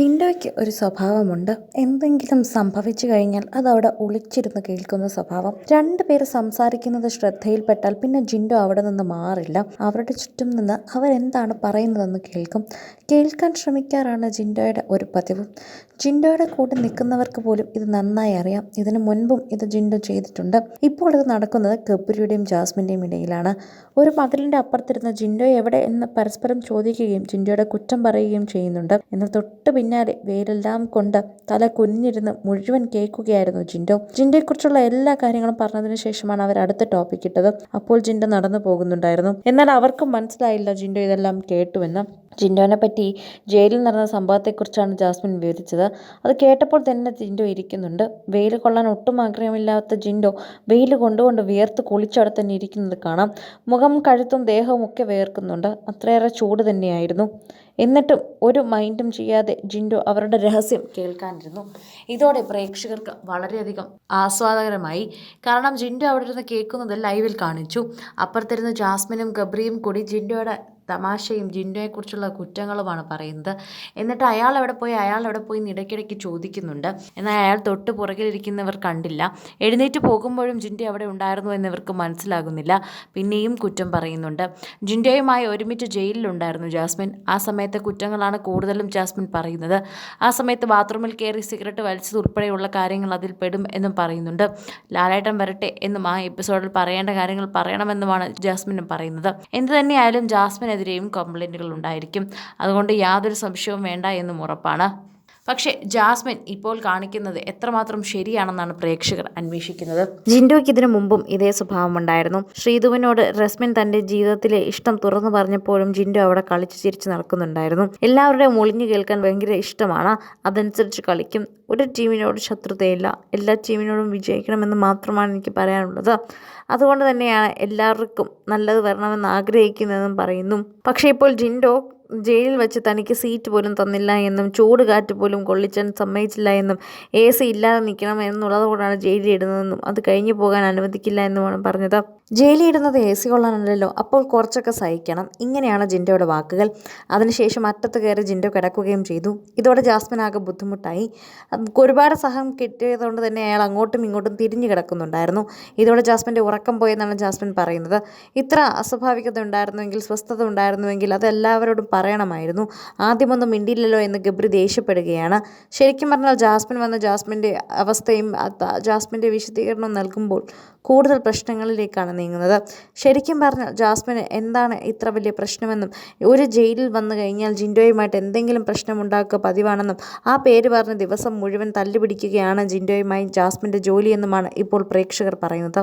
ജിൻഡോയ്ക്ക് ഒരു സ്വഭാവമുണ്ട്. എന്തെങ്കിലും സംഭവിച്ചു കഴിഞ്ഞാൽ അതവിടെ ഒളിച്ചിരുന്ന് കേൾക്കുന്ന സ്വഭാവം. രണ്ടുപേർ സംസാരിക്കുന്നത് ശ്രദ്ധയിൽപ്പെട്ടാൽ പിന്നെ ജിൻഡോ അവിടെ നിന്ന് മാറില്ല. അവരുടെ ചുറ്റും നിന്ന് അവരെന്താണ് പറയുന്നതെന്ന് കേൾക്കും. കേൾക്കാൻ ശ്രമിക്കാറാണ് ജിൻഡോയുടെ ഒരു പതിവ്. ജിൻഡോയുടെ കൂടെ നിൽക്കുന്നവർക്ക് പോലും ഇത് നന്നായി അറിയാം. ഇതിനു മുൻപും ഇത് ജിൻഡോ ചെയ്തിട്ടുണ്ട്. ഇപ്പോൾ ഇത് നടക്കുന്നത് ഗബ്രിയുടെയും ജാസ്മിന്റെയും ഇടയിലാണ്. ഒരു മതിലിന്റെ അപ്പുറത്തിരുന്ന ജിൻഡോ എവിടെ എന്ന് പരസ്പരം ചോദിക്കുകയും ജിൻഡോയുടെ കുറ്റം പറയുകയും ചെയ്യുന്നുണ്ട്. എന്നാൽ തൊട്ട് പിന്നാലെ വേരെല്ലാം കൊണ്ട് തല കുനിഞ്ഞിരുന്ന് മുഴുവൻ കേൾക്കുകയായിരുന്നു ജിൻഡോ. ജിൻഡയെക്കുറിച്ചുള്ള എല്ലാ കാര്യങ്ങളും പറഞ്ഞതിന് ശേഷമാണ് അവർ അടുത്ത ടോപ്പിക് ഇട്ടത്. അപ്പോൾ ജിൻഡോ നടന്നു പോകുന്നുണ്ടായിരുന്നു. എന്നാൽ അവർക്കും മനസ്സിലായില്ല ജിൻഡോ ഇതെല്ലാം കേട്ടുവെന്ന്. ജിൻഡോനെ പറ്റി ജയിലിൽ നടന്ന സംഭവത്തെക്കുറിച്ചാണ് ജാസ്മിൻ വിവരിച്ചത്. അത് കേട്ടപ്പോൾ തന്നെ ജിൻഡോ ഇരിക്കുന്നുണ്ട്. വെയിൽ കൊള്ളാൻ ഒട്ടും ആഗ്രഹമില്ലാത്ത ജിൻഡോ വെയിൽ കൊണ്ടുകൊണ്ട് വിയർത്ത് കുളിച്ചവിടെ തന്നെ ഇരിക്കുന്നത് കാണാം. മുഖം കഴുത്തും ദേഹവും ഒക്കെ വേർക്കുന്നുണ്ട്. അത്രയേറെ ചൂട് തന്നെയായിരുന്നു. എന്നിട്ടും ഒരു മൈൻഡും ചെയ്യാതെ ജിൻഡോ അവരുടെ രഹസ്യം കേൾക്കാനിരുന്നു. ഇതോടെ പ്രേക്ഷകർക്ക് വളരെയധികം ആസ്വാദകരമായി. കാരണം ജിൻഡോ അവിടെ ഇരുന്ന് കേൾക്കുന്നത് ലൈവിൽ കാണിച്ചു. അപ്പുറത്തിരുന്ന് ജാസ്മിനും ഗബ്രിയും കൂടി ജിൻഡോയുടെ തമാശയും ജിൻഡോയെക്കുറിച്ചുള്ള കുറ്റങ്ങളുമാണ് പറയുന്നത്. എന്നിട്ട് അയാൾ അവിടെ പോയി? അയാൾ അവിടെ പോയി ഇടയ്ക്കിടയ്ക്ക് ചോദിക്കുന്നുണ്ട്. എന്നാൽ അയാൾ തൊട്ട് പുറകിലിരിക്കുന്നവർ കണ്ടില്ല. എഴുന്നേറ്റ് പോകുമ്പോഴും ജിൻഡോ അവിടെ ഉണ്ടായിരുന്നു എന്നിവർക്ക് മനസ്സിലാകുന്നില്ല. പിന്നെയും കുറ്റം പറയുന്നുണ്ട്. ജിൻഡോയുമായി ഒരുമിച്ച് ജയിലിലുണ്ടായിരുന്നു ജാസ്മിൻ. ആ സമയത്തെ കുറ്റങ്ങളാണ് കൂടുതലും ജാസ്മിൻ പറയുന്നത്. ആ സമയത്ത് ബാത്റൂമിൽ കയറി സിഗരറ്റ് വലിച്ചത് ഉൾപ്പെടെയുള്ള കാര്യങ്ങൾ അതിൽ പെടും എന്നും പറയുന്നുണ്ട്. ലാലേട്ടൻ വരട്ടെ എന്നും ആ എപ്പിസോഡിൽ പറയേണ്ട കാര്യങ്ങൾ പറയണമെന്നുമാണ് ജാസ്മിനും പറയുന്നത്. എന്ത് തന്നെയായാലും ജാസ്മിനെതിരെയും കംപ്ലൈന്റുകൾ ഉണ്ടായിരിക്കും. അതുകൊണ്ട് യാതൊരു സംശയവും വേണ്ട എന്നും ഉറപ്പാണ്. പക്ഷേ ജാസ്മിൻ ഇപ്പോൾ കാണിക്കുന്നത് എത്രമാത്രം ശരിയാണെന്നാണ് പ്രേക്ഷകർ അന്വേഷിക്കുന്നത്. ജിൻഡോയ്ക്ക് ഇതിനു മുമ്പും ഇതേ സ്വഭാവമുണ്ടായിരുന്നു. ശ്രീധുവിനോട് റസ്മിൻ തന്റെ ജീവിതത്തിലെ ഇഷ്ടം തുറന്നു പറഞ്ഞപ്പോഴും ജിൻഡോ അവിടെ കളിച്ചു ചിരിച്ചു നടക്കുന്നുണ്ടായിരുന്നു. എല്ലാവരുടെയും ഒളിഞ്ഞു കേൾക്കാൻ ഭയങ്കര ഇഷ്ടമാണ്. അതനുസരിച്ച് കളിക്കും. ഒരു ടീമിനോട് ശത്രുതയില്ല. എല്ലാ ടീമിനോടും വിജയിക്കണമെന്ന് മാത്രമാണ് എനിക്ക് പറയാനുള്ളത്. അതുകൊണ്ട് തന്നെയാണ് എല്ലാവർക്കും നല്ലത് വരണമെന്ന് ആഗ്രഹിക്കുന്നതെന്നും പറയുന്നു. പക്ഷേ ഇപ്പോൾ ജിൻഡോ ജയിലിൽ വെച്ച് തനിക്ക് സീറ്റ് പോലും തന്നില്ല എന്നും ചൂട് കാറ്റ് പോലും കൊള്ളിച്ചാൻ സമ്മതിച്ചില്ല എന്നും എ സി ഇല്ലാതെ നിൽക്കണം എന്നുള്ളതുകൊണ്ടാണ് ജയിലിൽ ഇടുന്നതെന്നും അത് കഴിഞ്ഞു പോകാൻ അനുവദിക്കില്ല എന്നുമാണ് പറഞ്ഞത്. ജയിലിൽ ഇടുന്നത് എ സി കൊള്ളാനല്ലല്ലോ അപ്പോൾ കുറച്ചൊക്കെ സഹിക്കണം. ഇങ്ങനെയാണ് ജിൻഡോയുടെ വാക്കുകൾ. അതിനുശേഷം അറ്റത്ത് കയറി ജിൻഡോ കിടക്കുകയും ചെയ്തു. ഇതോടെ ജാസ്മിൻ ആകെ ബുദ്ധിമുട്ടായി. ഒരുപാട് സഹം കിട്ടിയതുകൊണ്ട് തന്നെ അയാൾ അങ്ങോട്ടും ഇങ്ങോട്ടും തിരിഞ്ഞു കിടക്കുന്നുണ്ടായിരുന്നു. ഇതോടെ ജാസ്മിന്റെ ഉറക്കം പോയെന്നാണ് ജാസ്മിൻ പറയുന്നത്. ഇത്ര അസ്വാഭാവികത ഉണ്ടായിരുന്നുവെങ്കിൽ സ്വസ്ഥത ഉണ്ടായിരുന്നുവെങ്കിൽ അത് എല്ലാവരോടും പറയണമായിരുന്നു. ആദ്യമൊന്നും മിണ്ടിയില്ലല്ലോ എന്ന് ഗബ്രി ദേഷ്യപ്പെടുകയാണ്. ശരിക്കും പറഞ്ഞാൽ ജാസ്മിൻ വന്ന ജാസ്മിന്റെ അവസ്ഥയും ജാസ്മിന്റെ വിശദീകരണം നൽകുമ്പോൾ കൂടുതൽ പ്രശ്നങ്ങളിലേക്കാണ് നീങ്ങുന്നത്. ശരിക്കും പറഞ്ഞാൽ ജാസ്മിന് എന്താണ് ഇത്ര വലിയ പ്രശ്നമെന്നും ഒരു ജയിലിൽ വന്നു കഴിഞ്ഞാൽ ജിൻഡോയുമായിട്ട് എന്തെങ്കിലും പ്രശ്നമുണ്ടാക്കുക പതിവാണെന്നും ആ പേര് പറഞ്ഞ് ദിവസം മുഴുവൻ തല്ലുപിടിക്കുകയാണ് ജിൻഡോയുമായി ജാസ്മിന്റെ ജോലിയെന്നുമാണ് ഇപ്പോൾ പ്രേക്ഷകർ പറയുന്നത്.